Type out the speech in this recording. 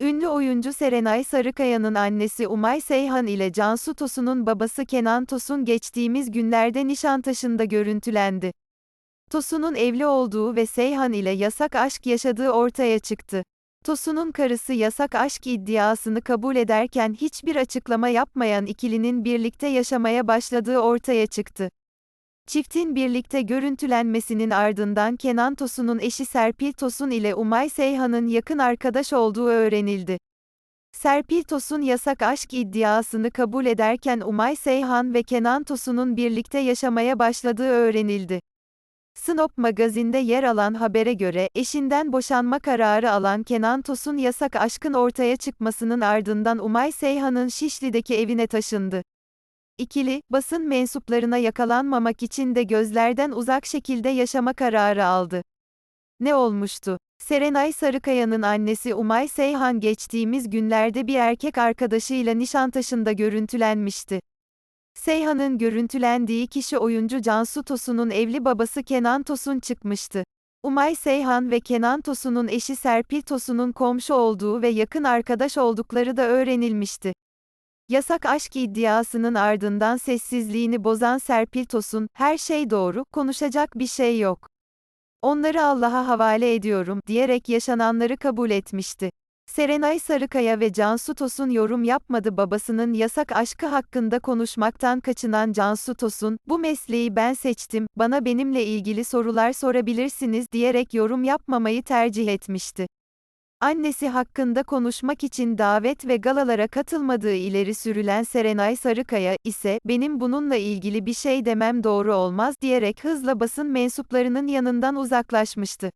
Ünlü oyuncu Serenay Sarıkaya'nın annesi Umay Seyhan ile Cansu Tosun'un babası Kenan Tosun geçtiğimiz günlerde Nişantaşı'nda görüntülendi. Tosun'un evli olduğu ve Seyhan ile yasak aşk yaşadığı ortaya çıktı. Tosun'un karısı yasak aşk iddiasını kabul ederken hiçbir açıklama yapmayan ikilinin birlikte yaşamaya başladığı ortaya çıktı. Çiftin birlikte görüntülenmesinin ardından Kenan Tosun'un eşi Serpil Tosun ile Umay Seyhan'ın yakın arkadaş olduğu öğrenildi. Serpil Tosun yasak aşk iddiasını kabul ederken Umay Seyhan ve Kenan Tosun'un birlikte yaşamaya başladığı öğrenildi. Snop magazinde yer alan habere göre, eşinden boşanma kararı alan Kenan Tosun yasak aşkın ortaya çıkmasının ardından Umay Seyhan'ın Şişli'deki evine taşındı. İkili, basın mensuplarına yakalanmamak için de gözlerden uzak şekilde yaşama kararı aldı. Ne olmuştu? Serenay Sarıkaya'nın annesi Umay Seyhan geçtiğimiz günlerde bir erkek arkadaşıyla Nişantaşı'nda görüntülenmişti. Seyhan'ın görüntülendiği kişi oyuncu Cansu Tosun'un evli babası Kenan Tosun çıkmıştı. Umay Seyhan ve Kenan Tosun'un eşi Serpil Tosun'un komşu olduğu ve yakın arkadaş oldukları da öğrenilmişti. Yasak aşk iddiasının ardından sessizliğini bozan Serpil Tosun, her şey doğru, konuşacak bir şey yok. Onları Allah'a havale ediyorum, diyerek yaşananları kabul etmişti. Serenay Sarıkaya ve Cansu Tosun yorum yapmadı babasının yasak aşkı hakkında konuşmaktan kaçınan Cansu Tosun, bu mesleği ben seçtim, bana benimle ilgili sorular sorabilirsiniz diyerek yorum yapmamayı tercih etmişti. Annesi hakkında konuşmak için davet ve galalara katılmadığı ileri sürülen Serenay Sarıkaya ise benim bununla ilgili bir şey demem doğru olmaz diyerek hızla basın mensuplarının yanından uzaklaşmıştı.